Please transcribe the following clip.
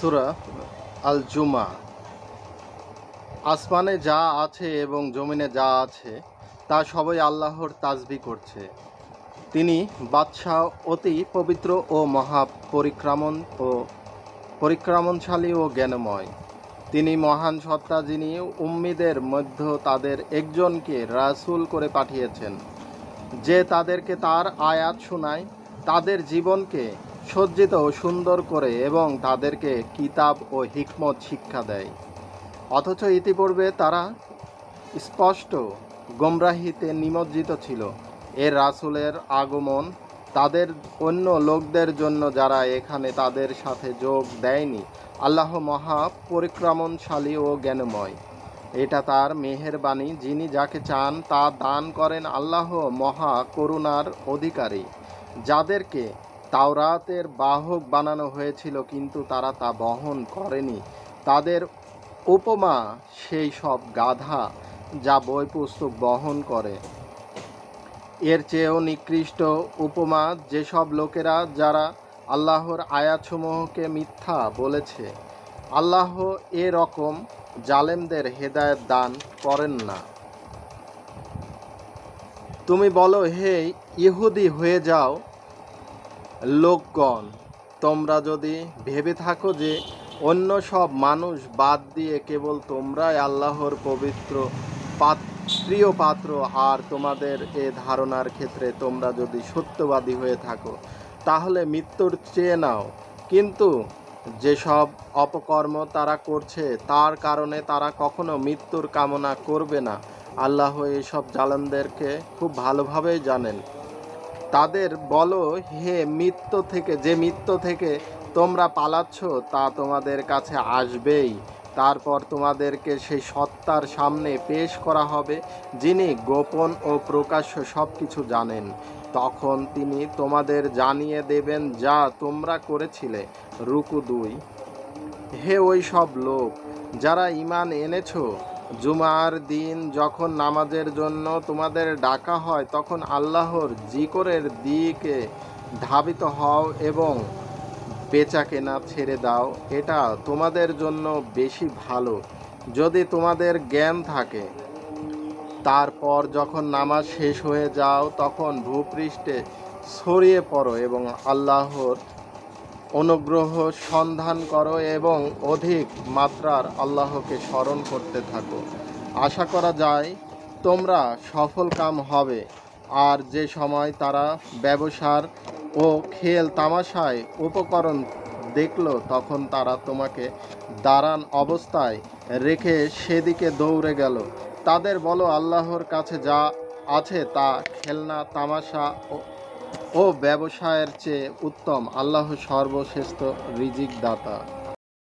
সুরা আল জুমা আসমানে যা আছে এবং জমিনে যা আছে, তা সবাই আল্লাহর তাজবি করছে। তিনি বাদশাহ অতি পবিত্র ও মহা পরিক্রমণ ও পরিক্রমণশালী ও জ্ঞানময়। তিনি মহান সত্তা যিনি উম্মিদের মধ্য তাদের একজনকে রাসুল করে পাঠিয়েছেন। যে তাদেরকে তার আয়াত শোনায়, তাদের জীবনকে সজ্জিত ও সুন্দর করে এবং তাদেরকে কিতাব ও হিকমত শিক্ষা দেয়। অথচ ইতিপূর্বে তারা স্পষ্ট গোমরাহিতে নিমজ্জিত ছিল। এর রাসূলের আগমন তাদের অন্য লোকদের জন্য যারা এখানে তাদের সাথে যোগ দেয়নি, আল্লাহ মহা পরিক্রমণশালী ও জ্ঞানময়। এটা তার মেহেরবাণী, যিনি যাকে চান তা দান করেন আল্লাহ মহা করুণার অধিকারী, যাদেরকে তাওরাতের বাহক বানানো হয়েছিল, কিন্তু তারা তা বহন করেনি। তাদের উপমা সেই সব গাধা যা বই পুস্তক বহন করে। এর চেয়েও নিকৃষ্ট উপমা যেসব লোকেরা, যারা আল্লাহর আয়াতসমূহকে মিথ্যা বলেছে, আল্লাহ এরকম জালেমদের হেদায়েত দান করেন না। তুমি বলো, হে ইহুদি, হয়ে যাও। লোকগণ তোমরা যদি ভেবে থাকো যে অন্য সব মানুষ বাদ দিয়ে কেবল তোমরাই আল্লাহর পবিত্র প্রিয় পাত্র, আর তোমাদের এ ধারণার ক্ষেত্রে তোমরা যদি সত্যবাদী হয়ে থাকো, তাহলে মৃত্যুর চেয়ে নাও। কিন্তু যেসব অপকর্ম তারা করছে, তার কারণে তারা কখনো মৃত্যুর কামনা করবে না। আল্লাহ এসব জালেমদেরকে খুব ভালোভাবেই জানেন। তাদের বলো, হে মৃত্যু থেকে, যে মৃত্যু থেকে তোমরা পালাচ্ছ, তা তোমাদের কাছে আসবেই। তারপর তোমাদেরকে সেই সত্তার সামনে পেশ করা হবে, যিনি গোপন ও প্রকাশ্য সব কিছু জানেন। তখন তিনি তোমাদের জানিয়ে দেবেন যা তোমরা করেছিলে। রুকু দুই। হে ওই সব লোক, যারা ইমান এনেছো জুমার দিন যখন নামাজের জন্য তোমাদের ডাকা হয়, তখন আল্লাহর জিকরের দিকে ধাবিত হও এবং বেচা কেনা ছেড়ে দাও। এটা তোমাদের জন্য বেশি ভালো। যদি তোমাদের জ্ঞান থাকে, তারপর যখন নামাজ শেষ হয়ে যাও, তখন ভূপৃষ্ঠে ছড়িয়ে পড়ো এবং আল্লাহর অনুগ্রহ সন্ধান করো এবং অধিক মাত্রার আল্লাহকে স্মরণ করতে থাকো। আশা করা যায়, তোমরা সফল কাম হবে। আর যে সময় তারা ব্যবসার ও খেল তামাশায় উপকরণ দেখল, তখন তারা তোমাকে দাঁড়ান অবস্থায় রেখে সেদিকে দৌড়ে গেল। তাদের বলো, আল্লাহর কাছে যা আছে তা খেলনা, তামাশা ও ও ব্যবসায়ের চেয়ে উত্তম আল্লাহ সর্বশ্রেষ্ঠ রিজিক দাতা